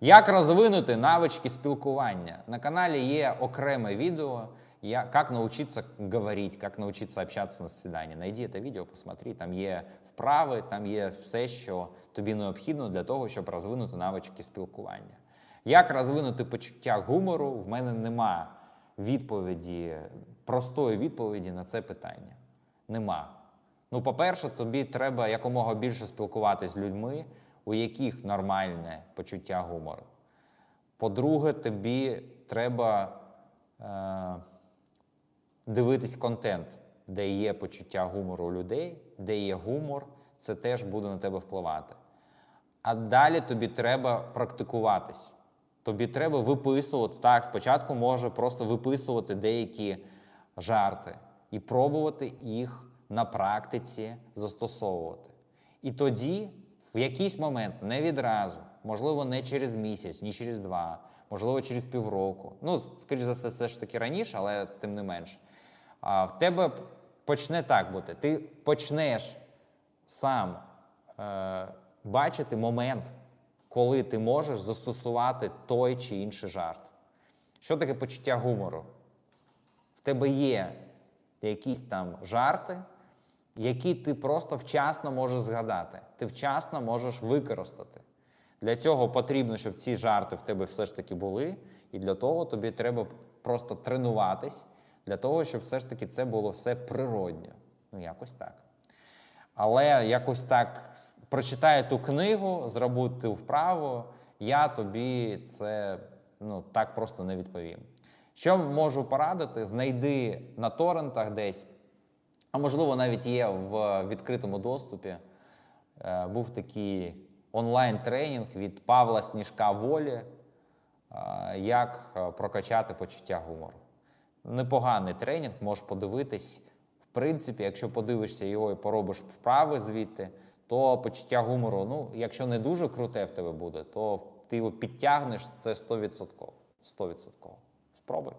Як розвинути навички спілкування? На каналі є окреме відео, я, как научиться говорить, как научиться общаться на свидании. Найди це відео, посмотри, там є вправи, там є все, що тобі необхідно для того, щоб розвинути навички спілкування. Як розвинути почуття гумору? В мене нема відповіді, простої відповіді на це питання. Нема. Ну, по-перше, тобі треба якомога більше спілкуватися з людьми, у яких нормальне почуття гумору. По-друге, тобі треба е, дивитись контент, де є почуття гумору у людей, де є гумор, це теж буде на тебе впливати. А далі тобі треба практикуватись. Тобі треба виписувати. Так, спочатку може просто виписувати деякі жарти і пробувати їх на практиці застосовувати. І тоді, в якийсь момент, не відразу, можливо, не через місяць, ні через два, можливо, через півроку. Ну, скоріш за все, все ж таки раніше, але тим не менше. А в тебе почне так бути. Ти почнеш сам е, бачити момент, коли ти можеш застосувати той чи інший жарт. Що таке почуття гумору? В тебе є якісь там жарти, які ти просто вчасно можеш згадати, ти вчасно можеш використати. Для цього потрібно, щоб ці жарти в тебе все ж таки були, і для того тобі треба просто тренуватись, для того, щоб все ж таки це було все природньо. Ну, якось так. Але якось так прочитай ту книгу, зроби ту вправу, я тобі це ну, так просто не відповім. Що можу порадити? Знайди на торрентах десь, а можливо, навіть є в відкритому доступі. Е, Був такий онлайн-тренінг від Павла Сніжка Волі, е, як е, прокачати почуття гумору. Непоганий тренінг, можеш подивитись. В принципі, якщо подивишся його і поробиш вправи звідти, то почуття гумору, ну, якщо не дуже круте в тебе буде, то ти його підтягнеш це 100%. 100%. Спробуй.